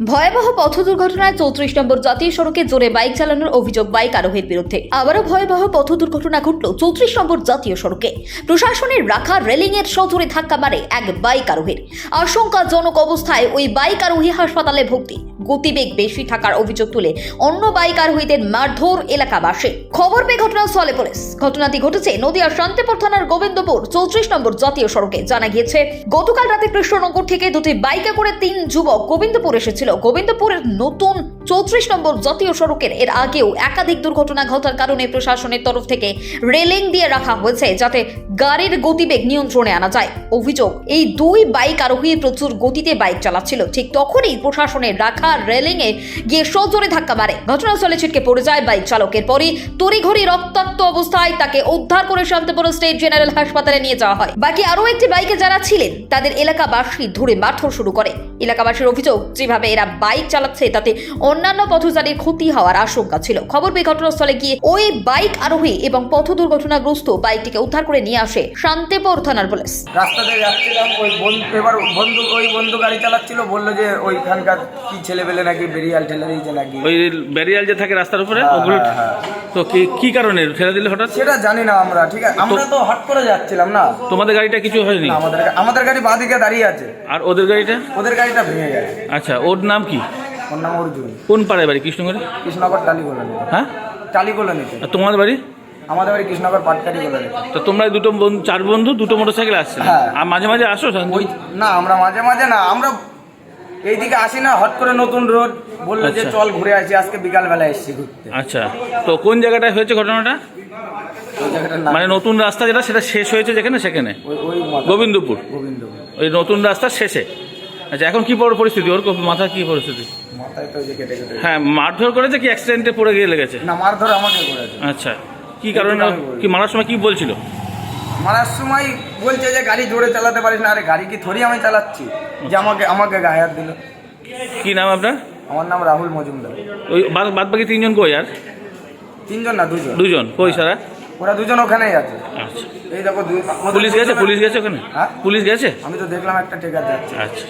ভয়াবহ পথ দুর্ঘটনায় চৌত্রিশ নম্বর জাতীয় সড়কে জোরে বাইক চালানোর অভিযোগ বাইক আরোহীর বিরুদ্ধে। আবারও ভয়াবহ পথ দুর্ঘটনা ঘটল চৌত্রিশ নম্বর জাতীয় সড়কে। প্রশাসনের রাখা রেলিং এর সজোরে ধাক্কা মারে এক বাইক আরোহীর। আশঙ্কাজনক অবস্থায় ওই বাইক আরোহী হাসপাতালে ভর্তি। গতিবেগ বেশি থাকার অভিযোগ তুলে অন্য বাইক আরোহীদের মারধর এলাকাবাসী। খবর পেয়ে ঘটনাস্থলে পুলিশ। ঘটনাটি ঘটেছে নদিয়ার শান্তিপুর থানার গোবিন্দপুর, চৌত্রিশ নম্বর জাতীয় সড়কে। জানা গিয়েছে, গতকাল রাতে কৃষ্ণনগর থেকে দুটি বাইকে করে তিন যুবক গোবিন্দপুর এসেছিল। গোবিন্দপুরের নতুন চৌত্রিশ নম্বর জাতীয় সড়কের এর আগেও একাধিক দুর্ঘটনা ঘটার কারণে প্রশাসনের তরফ থেকে রেলিং দিয়ে রাখা হয়েছে যাতে গাড়ির গতিবেগ নিয়ন্ত্রণে আনা যায়। অভিযোগ, এই দুই বাইক আরোহী প্রচুর গতিতে বাইক চালাচ্ছিল। ঠিক তখনই প্রশাসনের রাখা রেলিং এ গিয়ে সজোরে ধাক্কা মারে। ঘটনাস্থলে ছিটকে পড়ে যায় বাইক চালকের পরই। তড়িঘড়ি রক্তাক্ত অবস্থায় তাকে উদ্ধার করে শান্তিপুর স্টেট জেনারেল হাসপাতালে নিয়ে যাওয়া হয়। বাকি আরও একটি বাইকে যারা ছিলেন, তাদের এলাকাবাসী ধরে মারধর শুরু করে। এলাকাবাসীর অভিযোগ, যেভাবে এরা বাইক চালাচ্ছে, তাতে অন্যান্য পথচারীর ক্ষতি হওয়ার আশঙ্কা ছিল। খবর পেয়ে ঘটনাস্থলে গিয়ে ওই বাইক আরোহী এবং পথ দুর্ঘটনাগ্রস্ত বাইকটিকে উদ্ধার করে নিয়ে আসে শান্তিপুর থানার পুলিশ। রাস্তাতে যাচ্ছিলাম ওই বন্ধু এবার বন্ধু ওই বন্ধু গাড়ি চালাচ্ছিল বলল যে ওইখানকার কি ছেলেবেলে নাকি বেরিয়াল ঠেলে দিয়েছে নাকি। ওই ব্যারিয়াল যে থাকে রাস্তার উপরে হ্যাঁ, ওগুলো হ্যাঁ, হ্যাঁ। তো কি কি কারণে ঠেলে দিলে হঠাৎ? সেটা জানি না আমরা ঠিক আছে। আমরা তো হট করে যাচ্ছিলাম না। তোমাদের গাড়িটা কিছু হয়নি? আমাদের আমাদের গাড়ি বাঁদিকে দাঁড়িয়ে আছে। আর ওদের গাড়িটা? ওদের গাড়িটা ভেঙে গেছে। আচ্ছা ওর নাম কি? ওর নাম অর্জুন। কোন পাড়ায় বাড়ি? কৃষ্ণনগরে? কৃষ্ণনগর টালিগোলা হ্যাঁ? টালিগোলা নিতে। আর তোমাদের বাড়ি? আমাদের বাড়ি কৃষ্ণনগর পাটকারি গোলা নিতে তো তোমরা দুটো বন্ধু চার বন্ধু দুটো মোটরসাইকেল আসছে হ্যাঁ। আর মাঝে মাঝে আসো শান্তি? ওই না আমরা মাঝে মাঝে না আমরা এইদিকে আসি না হট করে নতুন রোড বলল যে আচ্ছা। চল ঘুরে আসি আজকে বিকালবেলা এসছি ঘুরতে। আচ্ছা। তো কোন জায়গাটায় হয়েছে ঘটনাটা? ওই জায়গাটার নাম মানে নতুন রাস্তা যেটা সেটা শেষ হয়েছে যেখানে সেখানে? ওই ওই মাথা- গোবিন্দপুর। ওই নতুন রাস্তার শেষে। আচ্ছা এখন কি বড় পরিস্থিতি? ওর কো- মাথা কি পরিস্থিতি? মাথায় তো ওই যে কেটে কেটে হ্যাঁ মারধর করেছে কি? অ্যাক্সিডেন্টে পড়ে গিয়ে লেগেছে? না মারধর আমাকে করেছে। আচ্ছা। কি কারণে কি মারার সময় কি বলছিল? মারার সময় বলছে যে গাড়ি জোরে চালাতে পারিস না। আরে গাড়ি কি থরি আমি চালাচ্ছি? যে আমাকে আমাকে গায়ে হাত দিল। কি নাম আপনার? আমার নাম রাহুল মজুমদার। ওই বাদ বাকি তিনজন কই আর? তিনজন না দুজন। দুজন। কই সারা? ওরা দুজন ওখানেই আছে। আচ্ছা। এই দেখো পুলিশ গেছে? পুলিশ গেছে ওখানে? হ্যাঁ? পুলিশ গেছে? আমি তো দেখলাম একটা টেকার যাচ্ছে। আচ্ছা।